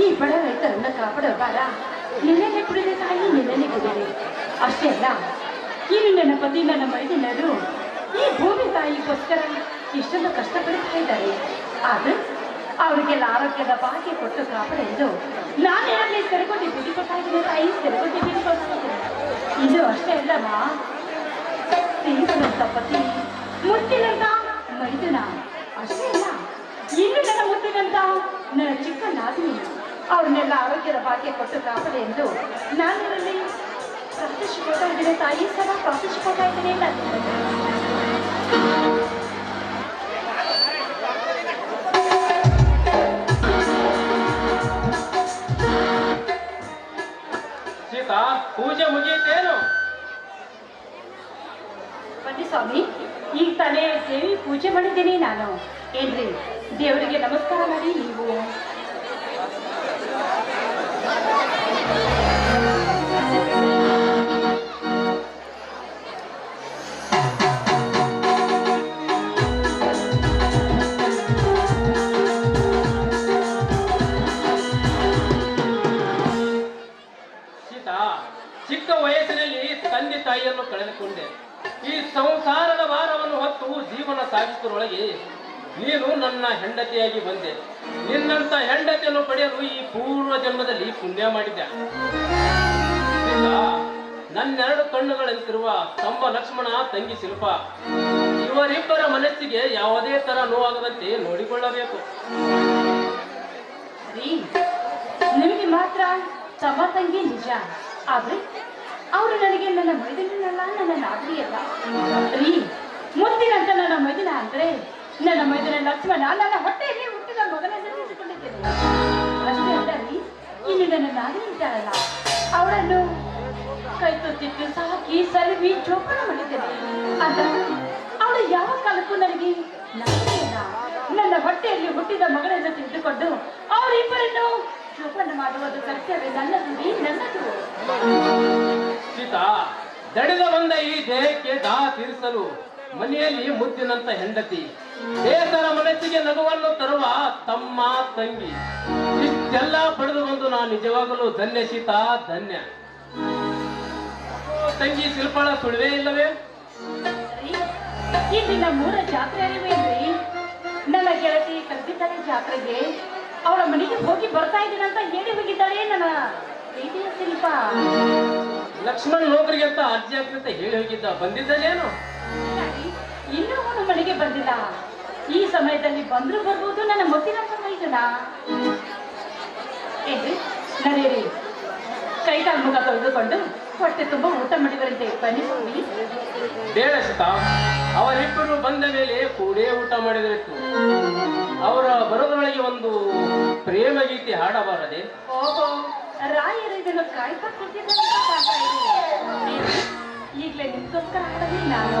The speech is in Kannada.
ಈ ಬಡ ರೈತರನ್ನ ಕಾಪಾಡೋಬಾರ ನಿನ್ನೆ ಕುಡಿದೆ ತಾಯಿ, ನಿನ್ನೆನೆ ಕುಡಿದೆ. ಅಷ್ಟೇ ಅಲ್ಲ, ಇನ್ನು ನನ್ನ ಪತಿ, ನನ್ನ ಮೈದಿನರು ಈ ಭೂಮಿ ತಾಯಿಗೋಸ್ಕರ ಇಷ್ಟೆಲ್ಲ ಕಷ್ಟಪಡ್ತಾ ಇದ್ದಾರೆ. ಆದ್ರೆ ಅವರಿಗೆಲ್ಲ ಆರೋಗ್ಯದ ಬಾಕಿ ಕೊಟ್ಟು ಕಾಪಾಡೆಂದು ನಾನೇ ಅಲ್ಲಿ ಸೆರೆಗೊಂಡು ಬಿಡಿ ಕೊಡ್ತಾ ಇದ್ದೀನಿ ತಾಯಿ ಸೆರೆಗೊಂಡು ಬಿಡಿ ಕೊಡ್ತಾ ಇದ್ದೀನಿ ಇದು ಅಷ್ಟೇ ಅಲ್ಲಮ್ಮ ತೀವ್ರಂತ ಪತಿ, ಮುತ್ತಿನಂತ ಮೈದಿನ. ಅಷ್ಟೇ ಅಲ್ಲ, ಇನ್ನು ನನ್ನ ಮುತ್ತಿನಂತ ನನ್ನ ಚಿಕ್ಕ ನಾದಿನಿ ಅವ್ರನ್ನೆಲ್ಲ ಆರೋಗ್ಯದ ಭಾಗ್ಯ ಕೊಟ್ಟು ಎಂದು ನಾನು ಇಲ್ಲಿ ಪ್ರಾರ್ಥಿಸಿಕೊಳ್ತಾ ಇದ್ದೇನೆ. ತಾಯಿ ಸಹ ಪ್ರಾರ್ಥಿಸಿಕೊಳ್ತಾ ಇದ್ದೇನೆ ನಾನು ಸೀತಾ ಪೂಜೆ ಮುಗಿಯಿತೇನು ಬನ್ನಿ ಸ್ವಾಮಿ ಈಗ ತಾನೇ ದೇವಿ ಪೂಜೆ ಮಾಡಿದ್ದೀನಿ ನಾನು. ಏನ್ರಿ ದೇವರಿಗೆ ನಮಸ್ಕಾರ ಮಾಡಿ ನೀವು ಕಳೆದುಕೊಂಡೆ ಈ ಸಂಸಾರದ ವಾರವನ್ನು ಹೊತ್ತು ಜೀವನ ಸಾಗಿಸುವುದರೊಳಗೆ ನೀನು ನನ್ನ ಹೆಂಡತಿಯಾಗಿ ಬಂದೆ. ನಿನ್ನಂತ ಹೆಂಡತಿಯನ್ನು ಪಡೆಯಲು ಈ ಪೂರ್ವ ಜನ್ಮದಲ್ಲಿ ಪುಣ್ಯ ಮಾಡಿದ್ದೆ ನನ್ನೆರಡು ಕಣ್ಣುಗಳಂತಿರುವ ತಮ್ಮ ಲಕ್ಷ್ಮಣ, ತಂಗಿ ಶಿಲ್ಪ. ಇವರಿಬ್ಬರ ಮನಸ್ಸಿಗೆ ಯಾವುದೇ ತರ ನೋವಾಗದಂತೆ ನೋಡಿಕೊಳ್ಳಬೇಕು. ನಿಮಗೆ ಮಾತ್ರ ತಮ್ಮ ತಂಗಿ ನಿಜ, ಆದ್ರೆ ಅವರು ನನಗೆ ನನ್ನ ಮೈದಿನಲ್ಲ, ನನ್ನ ನಾಗರಿಯಲ್ಲ ರೀ ಮುತ್ತಿನಂತ ನನ್ನ ಮೈದಿನ ಅಂದ್ರೆ ನನ್ನ ಮೈದಿನ ಲಕ್ಷ್ಮಣ. ನನ್ನ ಹೊಟ್ಟೆಯಲ್ಲಿ ಹುಟ್ಟಿದ ಮಗನ ಅಷ್ಟೇ ಅಲ್ಲ ರೀ, ಇನ್ನು ನನ್ನ ನಾಗರಿ ಇದ್ದಾರಲ್ಲ ಅವಳನ್ನು ಕೈ ತುತ್ತಿಟ್ಟು ಸಾಕಿ ಸಲುವಿ ಜೋಪಾನ ಮಾಡಿದ್ದೇನೆ. ಅಂತ ಅವಳು ಯಾವ ಕಾಲಕ್ಕೂ ನನಗೆ ನನ್ನ ಹೊಟ್ಟೆಯಲ್ಲಿ ಹುಟ್ಟಿದ ಮಗನ ಜೊತೆ ಇದ್ದುಕೊಂಡು ಅವರಿಬ್ಬರನ್ನು ಜೋಪಾನ ಮಾಡುವುದು ಕರ್ತವ್ಯ ನನ್ನದು ರೀ, ನನ್ನದು. ಸೀತಾ ದಡಿದ ಬಂದ ಈ ದೇಹಕ್ಕೆ ದಾ ತೀರಿಸಲು ಮನೆಯಲ್ಲಿ ಮುದ್ದಿನಂತ ಹೆಂಡತಿ, ಬೇಸರ ಮನಸ್ಸಿಗೆ ನಗುವನ್ನು ತರುವ ತಮ್ಮ ತಂಗಿ. ಇಷ್ಟೆಲ್ಲ ಪಡೆದು ಬಂದು ನಾನು ನಿಜವಾಗಲೂ ಧನ್ಯ ಸೀತಾ, ಧನ್ಯ. ತಂಗಿ ಶಿಲ್ಪಳ ಸುಳಿವೇ ಇಲ್ಲವೇ? ಈ ದಿನ ಮೂರ ಜಾತ್ರೆ ಅರಿವೇನ್ರಿ? ನನ್ನ ಗೆಳತಿ ಕಲ್ಪಿದ್ದಾಳೆ ಜಾತ್ರೆಗೆ ಅವಳ ಮನೆಗೆ ಹೋಗಿ ಬರ್ತಾ ಇದ್ದೀನಂತ ಹೇಳಿ ಹೋಗಿದ್ದಾಳೆ ನನ್ನ ಪ್ರೀತಿಯ ಶಿಲ್ಪ. ಲಕ್ಷ್ಮಣ್ ನೌಕರಿಗೆ ಅಂತ ಅರ್ಜಿ ಹಾಕ್ತಂತ ಹೇಳಿ ಹೋಗಿದ್ದ. ಬಂದಿದ್ದನೇನು ಇನ್ನೂ ಅವನು ಮನೆಗೆ ಬಂದಿಲ್ಲ. ಈ ಸಮಯದಲ್ಲಿ ಬಂದ್ರು ಬರ್ಬೋದು ನನ್ನ ಮುತ್ತಿನ ಏನ್ರಿ? ನಡೆಯಿರಿ ಕೈ ಮುಖ ತೊಳೆದುಕೊಂಡು ಹೊಟ್ಟೆ ತುಂಬ ಊಟ ಮಾಡಿದ್ರಂತೆ. ಬನ್ನಿ ಹೋಗಿ ಬೇಡ ಸುತ ಅವರಿಬ್ಬರು ಬಂದ ಮೇಲೆ ಕೂಡೇ ಊಟ ಮಾಡಿದರಿತ್ತು. ಅವರ ಬರೋದ್ರೊಳಗೆ ಒಂದು ಪ್ರೇಮ ಗೀತೆ ಹಾಡಬಾರದೆ? ಓಹೋ ರಾಯರು ಇದನ್ನು ಕಾಯ್ತಾ ಕೂತಿದ್ದಾರೆ ಈಗಲೇ ನಿಮ್ಗೋಸ್ಕರ ಹಾಡಲಿ ನಾನು.